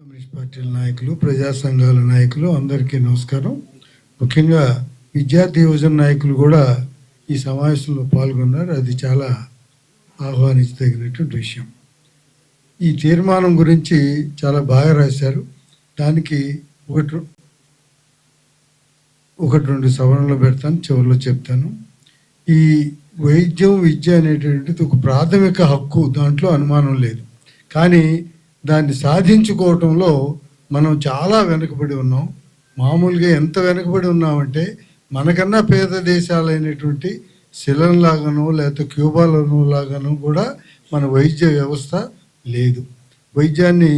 Communist పార్టీల నాయకులు ప్రజా సంఘాల నాయకులు అందరికీ నమస్కారం. ముఖ్యంగా విద్యార్థి యువజన నాయకులు కూడా ఈ సమావేశంలో పాల్గొన్నారు. అది చాలా ఆహ్వానించదగినటువంటి విషయం. ఈ తీర్మానం గురించి చాలా బాగా రాశారు. దానికి ఒకటి ఒకటి రెండు సవరణలు పెడతాను చివరిలో చెప్తాను. ఈ వైద్యం విద్య అనేటువంటిది ఒక ప్రాథమిక హక్కు దాంట్లో అనుమానం లేదు. కానీ దాన్ని సాధించుకోవటంలో మనం చాలా వెనుకబడి ఉన్నాం. మామూలుగా ఎంత వెనుకబడి ఉన్నామంటే మనకన్నా పేద దేశాలైనటువంటి శిలంలాగానో లేకపోతే క్యూబాలోనూ లాగానో కూడా మన వైద్య వ్యవస్థ లేదు. వైద్యాన్ని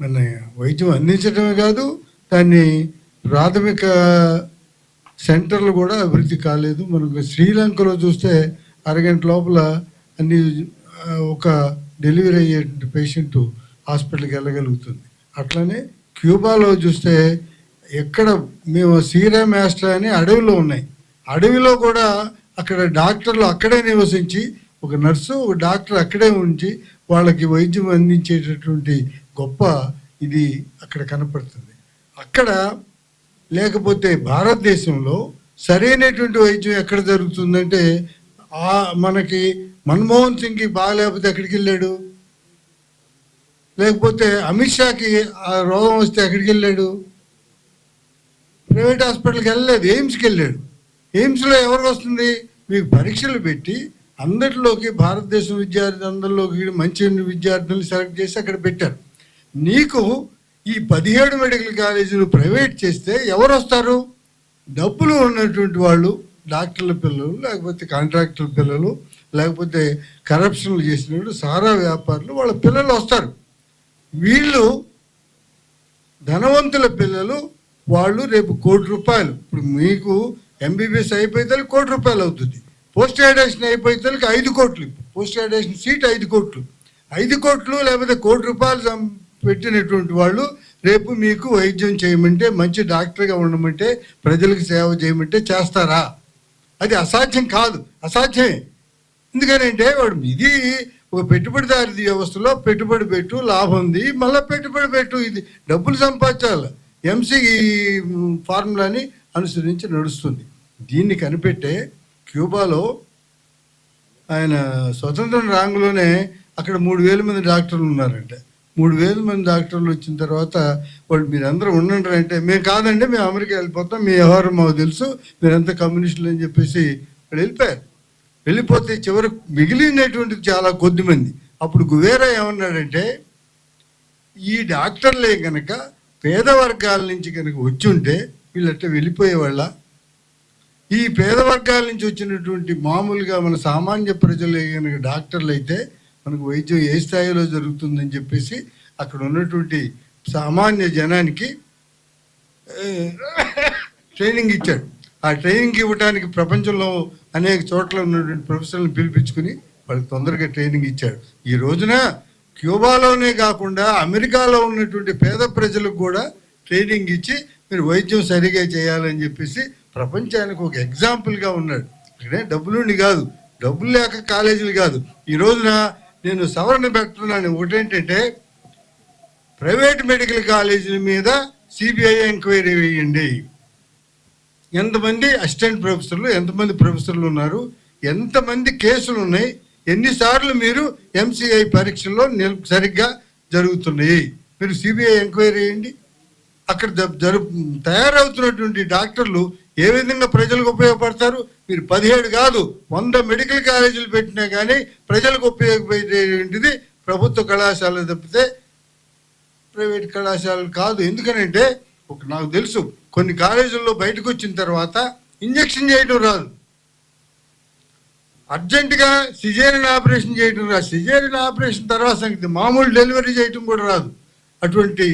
మన వైద్యం అందించడమే కాదు దాన్ని ప్రాథమిక సెంటర్లు కూడా అభివృద్ధి కాలేదు. మనకు శ్రీలంకలో చూస్తే అరగంట లోపల అన్ని ఒక డెలివరీ అయ్యే పేషెంట్ హాస్పిటల్కి వెళ్ళగలుగుతుంది. అట్లనే క్యూబాలో చూస్తే ఎక్కడ మేము సీరా మాస్టర్ అని అడవిలో ఉన్నాయి. అడవిలో కూడా అక్కడ డాక్టర్లు అక్కడే నివసించి ఒక నర్సు ఒక డాక్టర్ అక్కడే ఉంచి వాళ్ళకి వైద్యం అందించేటటువంటి గొప్ప ఇది అక్కడ కనపడుతుంది. అక్కడ లేకపోతే భారతదేశంలో సరైనటువంటి వైద్యం ఎక్కడ జరుగుతుందంటే మనకి మన్మోహన్ సింగ్కి బాగాలేకపోతే ఎక్కడికి వెళ్ళాడు? లేకపోతే అమిత్ షాకి ఆ రోగం వస్తే ఎక్కడికి వెళ్ళాడు? ప్రైవేట్ హాస్పిటల్కి వెళ్ళలేదు ఎయిమ్స్కి వెళ్ళాడు. ఎయిమ్స్లో ఎవరికి వస్తుంది? మీకు పరీక్షలు పెట్టి అందరిలోకి భారతదేశం విద్యార్థి అందరిలోకి మంచి విద్యార్థులను సెలెక్ట్ చేసి అక్కడ పెట్టారు. నీకు ఈ పదిహేడు మెడికల్ కాలేజీలు ప్రైవేట్ చేస్తే ఎవరు వస్తారు? డబ్బులు ఉన్నటువంటి వాళ్ళు డాక్టర్ల పిల్లలు లేకపోతే కాంట్రాక్టర్ల పిల్లలు లేకపోతే కరప్షన్లు చేసినట్టు సారా వ్యాపారులు వాళ్ళ పిల్లలు వస్తారు. వీళ్ళు ధనవంతుల పిల్లలు వాళ్ళు రేపు కోటి రూపాయలు. ఇప్పుడు మీకు ఎంబీబీఎస్ అయిపోతే కోటి రూపాయలు అవుతుంది. పోస్ట్ గ్రాడ్యుయేషన్ అయిపోతే ఐదు కోట్లు. పోస్ట్ గ్రాడ్యుయేషన్ సీట్ ఐదు కోట్లు. ఐదు కోట్లు లేకపోతే కోటి రూపాయలు పెట్టినటువంటి వాళ్ళు రేపు మీకు వైద్యం చేయమంటే మంచి డాక్టర్గా ఉండమంటే ప్రజలకు సేవ చేయమంటే చేస్తారా? అది అసాధ్యం కాదు. అసాధ్యమే. ఎందుకనంటే వాడు ఇది ఒక పెట్టుబడిదారి వ్యవస్థలో పెట్టుబడి పెట్టు లాభం ఉంది మళ్ళీ పెట్టుబడి పెట్టు ఇది డబ్బులు సంపాదించాలి. ఎంసీ ఫార్ములాని అనుసరించి నడుస్తుంది. దీన్ని కనిపెట్టే క్యూబాలో ఆయన స్వతంత్రం రాంగులోనే అక్కడ మూడు వేల మంది డాక్టర్లు ఉన్నారంట. మూడు వేల మంది డాక్టర్లు వచ్చిన తర్వాత వాళ్ళు మీరందరూ ఉండండి అంటే మేము కాదండి మేము అమెరికా వెళ్ళిపోతాం మీ వ్యవహారం మాకు తెలుసు మీరంతా కమ్యూనిస్టులు అని చెప్పేసి వెళ్ళిపోయారు. వెళ్ళిపోతే చివరికి మిగిలినటువంటి చాలా కొద్ది మంది. అప్పుడు గువేరా ఏమన్నాడంటే ఈ డాక్టర్లే కనుక పేద వర్గాల నుంచి కనుక వచ్చి ఉంటే వీళ్ళట్లా వెళ్ళిపోయేవాళ్ళ? ఈ పేద వర్గాల నుంచి వచ్చినటువంటి మామూలుగా మన సామాన్య ప్రజలే కనుక డాక్టర్లు అయితే మనకు వైద్యం ఏ స్థాయిలో జరుగుతుందని చెప్పేసి అక్కడ ఉన్నటువంటి సామాన్య జనానికి ట్రైనింగ్ ఇచ్చాడు. ఆ ట్రైనింగ్ ఇవ్వడానికి ప్రపంచంలో అనేక చోట్ల ఉన్నటువంటి ప్రొఫెసర్లను పిలిపించుకుని వాళ్ళకి తొందరగా ట్రైనింగ్ ఇచ్చాడు ఈ రోజున క్యూబాలోనే కాకుండా అమెరికాలో ఉన్నటువంటి పేద ప్రజలకు కూడా ట్రైనింగ్ ఇచ్చి మీరు వైద్యం సరిగా చేయాలని చెప్పేసి ప్రపంచానికి ఒక ఎగ్జాంపుల్గా ఉన్నాడు. ఇక్కడే డబ్బులుండి కాదు డబ్బులు లేక కాలేజీలు కాదు. ఈ రోజున నేను సవరణ పెడుతున్నాను. ఒకటేంటంటే ప్రైవేట్ మెడికల్ కాలేజీల మీద సిబిఐ ఎంక్వైరీ వేయండి. ఎంతమంది అసిస్టెంట్ ప్రొఫెసర్లు ఎంతమంది ప్రొఫెసర్లు ఉన్నారు ఎంతమంది కేసులు ఉన్నాయి ఎన్నిసార్లు మీరు ఎంసీఐ పరీక్షల్లో నిల్ సరిగ్గా జరుగుతున్నాయి. మీరు సిబిఐ ఎంక్వైరీ చేయండి. అక్కడ జరు తయారవుతున్నటువంటి డాక్టర్లు ఏ విధంగా ప్రజలకు ఉపయోగపడతారు? మీరు పదిహేడు కాదు వంద మెడికల్ కాలేజీలు పెట్టినా కానీ ప్రజలకు ఉపయోగపడేటువంటిది ప్రభుత్వ కళాశాల తప్పితే ప్రైవేట్ కళాశాలలు కాదు. ఎందుకనంటే ఒక నాకు తెలుసు కొన్ని కాలేజీల్లో బయటకు వచ్చిన తర్వాత ఇంజెక్షన్ చేయడం రాదు. అర్జెంటుగా సిజేరియన్ ఆపరేషన్ చేయడం రాదు. సిజేరియన్ ఆపరేషన్ తర్వాత సంగతి మామూలు డెలివరీ చేయటం కూడా రాదు. అటువంటి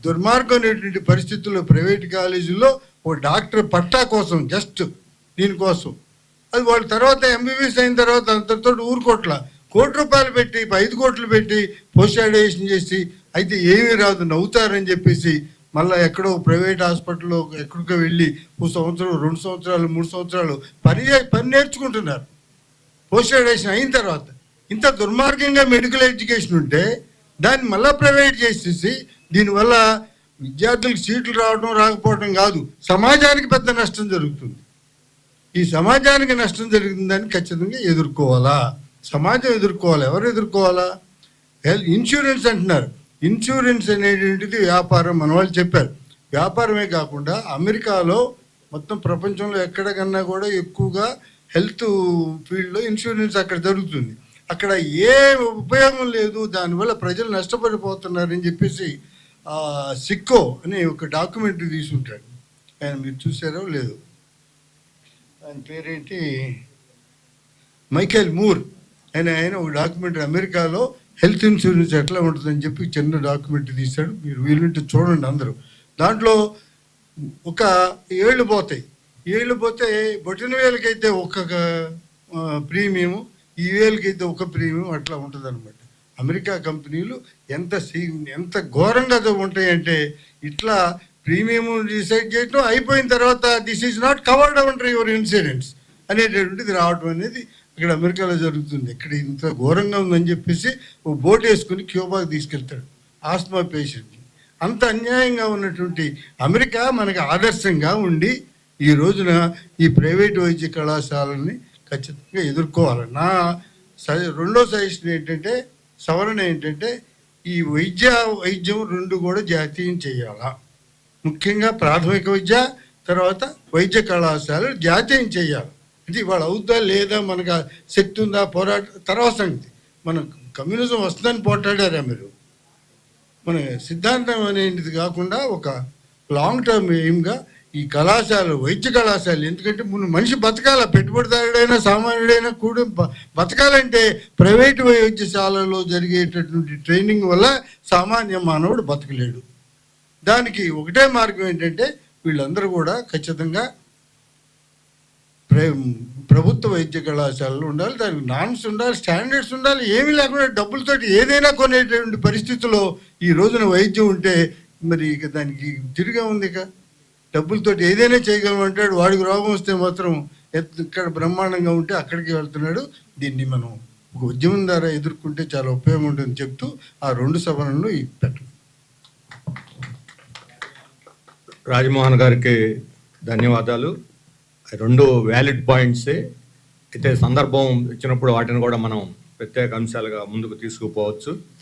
దుర్మార్గమైనటువంటి పరిస్థితుల్లో ప్రైవేట్ కాలేజీల్లో ఓ డాక్టర్ పట్టా కోసం జస్ట్ దీనికోసం అది వాళ్ళ తర్వాత ఎంబీబీఎస్ అయిన తర్వాత అంతటితో ఊరుకోట్ల. కోటి రూపాయలు పెట్టి ఐదు కోట్లు పెట్టి పోస్ట్ గ్రాడ్యుయేషన్ చేసి అయితే ఏమీ రాదు నవ్వుతారని చెప్పేసి మళ్ళీ ఎక్కడో ప్రైవేట్ హాస్పిటల్లో ఎక్కడికో వెళ్ళి ఓ సంవత్సరం రెండు సంవత్సరాలు మూడు సంవత్సరాలు పని పని నేర్చుకుంటున్నారు. పోస్ట్ గ్రాడ్యుయేషన్ అయిన తర్వాత. ఇంత దుర్మార్గంగా మెడికల్ ఎడ్యుకేషన్ ఉంటే దాన్ని మళ్ళీ ప్రైవేట్ చేసేసి దీనివల్ల విద్యార్థులకు సీట్లు రావడం రాకపోవడం కాదు. సమాజానికి పెద్ద నష్టం జరుగుతుంది. ఈ సమాజానికి నష్టం జరుగుతుందని ఖచ్చితంగా ఎదుర్కోవాలా? సమాజం ఎదుర్కోవాలి? ఎవరు ఎదుర్కోవాలా? హెల్త్ ఇన్సూరెన్స్ అంటున్నారు. ఇన్సూరెన్స్ అనేటువంటిది వ్యాపారం మన వాళ్ళు చెప్పారు. వ్యాపారమే కాకుండా అమెరికాలో మొత్తం ప్రపంచంలో ఎక్కడికన్నా కూడా ఎక్కువగా హెల్త్ ఫీల్డ్లో ఇన్సూరెన్స్ అక్కడ జరుగుతుంది. అక్కడ ఏ ఉపయోగం లేదు దానివల్ల ప్రజలు నష్టపడిపోతున్నారని చెప్పేసి సిక్కో అనే ఒక డాక్యుమెంటరీ తీసుంటాడు ఆయన మీరు చూసారో లేదు. ఆయన పేరేంటి? Michael Moore. ఆయన ఆయన ఒక డాక్యుమెంటరీ అమెరికాలో హెల్త్ ఇన్సూరెన్స్ ఎట్లా ఉంటుందని చెప్పి చిన్న డాక్యుమెంట్ తీశాడు. మీరు వీలుంటే చూడండి అందరూ. దాంట్లో ఒక ఏళ్ళు పోతాయి. ఏళ్ళు పోతే బొటిన వేలకైతే ఒక ప్రీమియం ఈ వేలకైతే ఒక ప్రీమియం అట్లా ఉంటుంది అనమాట అమెరికా కంపెనీలు ఎంత సీ ఎంత ఘోరంగా ఉంటాయంటే ఇట్లా ప్రీమియం డిసైడ్ చేయటం అయిపోయిన తర్వాత this is not covered under your insurance అనేటటువంటిది రావడం అనేది ఇక్కడ అమెరికాలో జరుగుతుంది. ఇక్కడ ఇంత ఘోరంగా ఉందని చెప్పేసి ఓ బోట్ వేసుకుని క్యూబాకి తీసుకెళ్తాడు. ఆస్మా పేషెంట్ని. అంత అన్యాయంగా ఉన్నటువంటి అమెరికా మనకు ఆదర్శంగా ఉండి ఈ రోజున ఈ ప్రైవేట్ వైద్య కళాశాలని ఖచ్చితంగా ఎదుర్కోవాలి. నా రెండో సజెషన్ ఏంటంటే సవరణ ఏంటంటే ఈ వైద్య వైద్యం రెండు కూడా జాతీయం చేయాలా? ముఖ్యంగా ప్రాథమిక విద్య తర్వాత వైద్య కళాశాలలు జాతీయం చేయాలి. ఇది ఇవాళ అవుద్దా లేదా మనకు శక్తి ఉందా? పోరాట తర్వాత సంగతి. మన కమ్యూనిజం వస్తుందని పోట్లాడారా మీరు? మన సిద్ధాంతం అనేది కాకుండా ఒక లాంగ్ టర్మ్ ఎయిమ్గా ఈ కళాశాలలు వైద్య కళాశాలలు ఎందుకంటే ముందు మనిషి బతకాల? పెట్టుబడిదారుడైనా సామాన్యుడైనా కూడా బ- బతకాలంటే ప్రైవేటు వైద్యశాలలో జరిగేటటువంటి ట్రైనింగ్ వల్ల సామాన్య మానవుడు బతకలేడు. దానికి ఒకటే మార్గం ఏంటంటే వీళ్ళందరూ కూడా ఖచ్చితంగా ప్రభుత్వ వైద్య కళాశాలలు ఉండాలి దానికి నాన్స్ ఉండాలి స్టాండర్డ్స్ ఉండాలి ఏమీ లేకుండా డబ్బులతోటి ఏదైనా కొనేటువంటి పరిస్థితుల్లో ఈ రోజున వైద్యం ఉంటే మరి ఇక దానికి తిరిగా ఉంది ఇక. డబ్బులతోటి ఏదైనా చేయగలమంటాడు వాడికి రోగం వస్తే మాత్రం ఇక్కడ బ్రహ్మాండంగా ఉంటే అక్కడికి వెళ్తున్నాడు. దీన్ని మనం ఒక ఉద్యమం ద్వారా ఎదుర్కొంటే చాలా ఉపయోగం ఉంటుందని చెప్తూ ఆ రెండు సభలను పెట్టు. రాజమోహన్ గారికి ధన్యవాదాలు. రెండు వ్యాలిడ్ పాయింట్సే అయితే సందర్భం ఇచ్చినప్పుడు వాటిని కూడా మనం ప్రత్యేక అంశాలుగా ముందుకు తీసుకుపోవచ్చు.